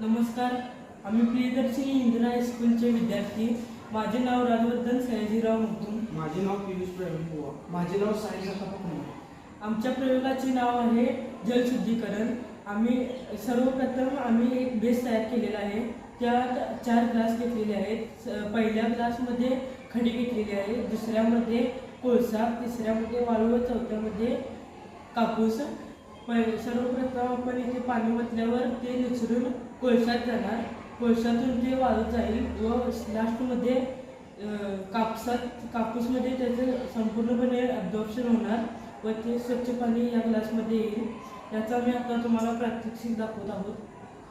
नमस्कार आम्ही प्रियदर्शिनी इंदिरा हायस्कूलचे विद्यार्थी. माझे नाव राजवर्धन सयाजीराव मुकुम माझे नाव पियुष प्रवीण माझे नाव कुमार आमच्या प्रयोगाचे नाव आहे जलशुद्धीकरण आम्ही सर्वप्रथम आम्ही एक बेस तयार केलेला आहे. त्यात चार ग्लास घेतलेले आहेत. पहिल्या ग्लासमध्ये खडी घेतलेली आहे. दुसऱ्यामध्ये कोळसा तिसऱ्यामध्ये वाळू व चौथ्यामध्ये कापूस पहिले सर्वप्रथम आपण इथे पाणी ओतल्यावर ते निचरून कोळशात जाणार. कोळशातून ते वाळत जाईल व लास्टमध्ये कापसात कापूसमध्ये त्याचं संपूर्णपणे अब्झॉर्प्शन होणार व ते स्वच्छ पाणी या ग्लासमध्ये येईल. याचा मी आता तुम्हाला प्रात्यक्षिक दाखवत आहोत.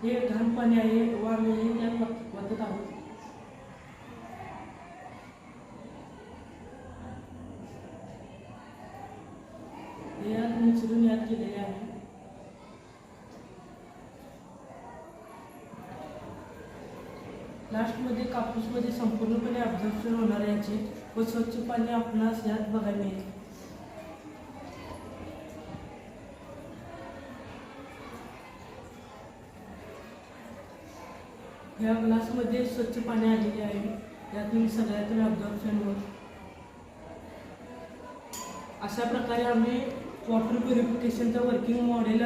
हे घाण पाणी आहे व आम्ही हे यात वाटत आहोत. हे यात मिसळून यात केलेले आहे. लास्टमध्ये कापूसमध्ये संपूर्णपणे अब्झॉर्प्शन होणार याचे व स्वच्छ पाणी आपणास यात बघायला मिळेल. या ग्लासमध्ये स्वच्छ पाणी आलेले आहे. यातून सगळ्यातून अब्झॉर्प्शन होत अशा प्रकारे आम्ही वॉटर प्युरिफिकेशनचं वर्किंग मॉडेल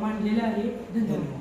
मांडलेलं आहे धन्यवाद